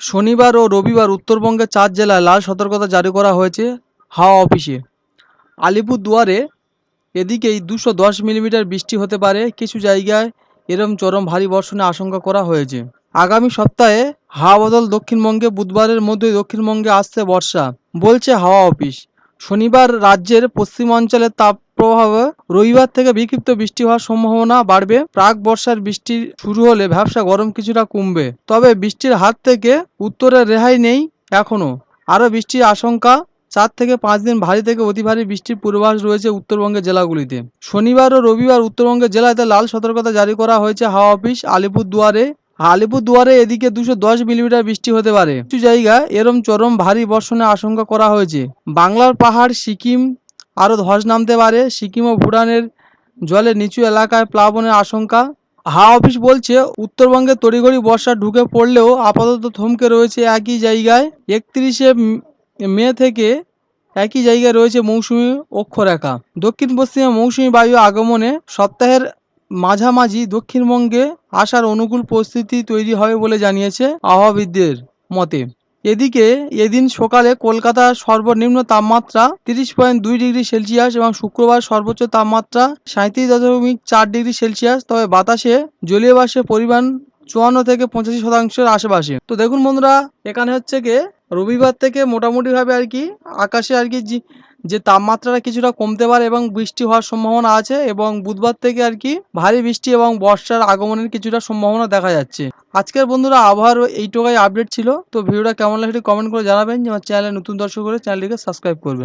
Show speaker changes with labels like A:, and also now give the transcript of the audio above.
A: শনিবার ও রবিবার উত্তরবঙ্গের চার জেলায় লাল সতর্কতা জারি করা হয়েছে হাওয়া অফিসে। আলিপুর দুয়ারে এদিকেই দুশো দশ মিলিমিটার বৃষ্টি হতে পারে। কিছু জায়গায় এরম চরম ভারী বর্ষণের আশঙ্কা করা হয়েছে। আগামী সপ্তাহে হাওয়া বদল দক্ষিণবঙ্গে, বুধবারের মধ্যেই দক্ষিণবঙ্গে আসছে বর্ষা, বলছে হাওয়া অফিস। শনিবার রাজ্যের পশ্চিমাঞ্চলের তাপপ্রবাহে রবিবার থেকে বিক্ষিপ্ত বৃষ্টি হওয়ার সম্ভাবনা বাড়বে। প্রাক বর্ষার বৃষ্টি শুরু হলে ব্যবসা গরম কিছুটা কমবে। তবে বৃষ্টির হাত থেকে উত্তরে রেহাই নেই এখনও আরও বৃষ্টির আশঙ্কা, চার থেকে পাঁচ দিন ভারী থেকে অতি ভারী বৃষ্টির পূর্বাভাস রয়েছে উত্তরবঙ্গের জেলাগুলিতে। শনিবার ও রবিবার উত্তরবঙ্গের জেলাতে লাল সতর্কতা জারি করা হয়েছে হাওয়া অফিস আলিপুর দুয়ারে আলিপুর দুয়ারে এদিকে দুশো দশ মিলিমিটার বৃষ্টি হতে পারে। কিছু জায়গা এরম চরম ভারী বর্ষণের আশঙ্কা করা হয়েছে। বাংলার পাহাড়, সিকিম আরও ধস নামতে পারে। সিকিম ও ভুটানের জলে নিচু এলাকায় প্লাবনের আশঙ্কা। হাওয়া অফিস বলছে, উত্তরবঙ্গে তড়িঘড়ি বর্ষা ঢুকে পড়লেও আপাতত থমকে রয়েছে একই জায়গায়। একত্রিশে মে থেকে একই জায়গায় রয়েছে মৌসুমি অক্ষরেখা। দক্ষিণ পশ্চিমে মৌসুমি বায়ু আগমনে সপ্তাহের মাঝামাঝি দক্ষিণবঙ্গে আসার অনুকূল পরিস্থিতি তৈরি হবে বলে জানিয়েছে আবহাওয়াবিদদের মতে। এদিকে এদিন সকালে কলকাতার সর্বনিম্ন তাপমাত্রা তিরিশ পয়েন্ট দুই ডিগ্রি সেলসিয়াস এবং শুক্রবার সর্বোচ্চ তাপমাত্রা সাঁত্রিশ দশমিক চার ডিগ্রি সেলসিয়াস। তবে বাতাসে জলীয় বাষ্পের পরিমাণ চুয়ান্ন থেকে পঁচাশি শতাংশের আশেপাশে। তো দেখুন বন্ধুরা, এখানে হচ্ছে কি রবিবার থেকে মোটামুটিভাবে আর কি আকাশে আর কি যে তাপমাত্রাটা কিছুটা কমতে পারে এবং বৃষ্টি হওয়ার সম্ভাবনা আছে এবং বুধবার থেকে আর কি ভারী বৃষ্টি এবং বর্ষার আগমনের কিছুটা সম্ভাবনা দেখা যাচ্ছে। আজকের বন্ধুরা আবহাওয়ার এইটুকাই আপডেট ছিল। তো ভিডিওটা কেমন লাগে কমেন্ট করে জানাবেন। যে আমার চ্যানেলে নতুন দর্শক হলে চ্যানেলটিকে সাবস্ক্রাইব করবেন।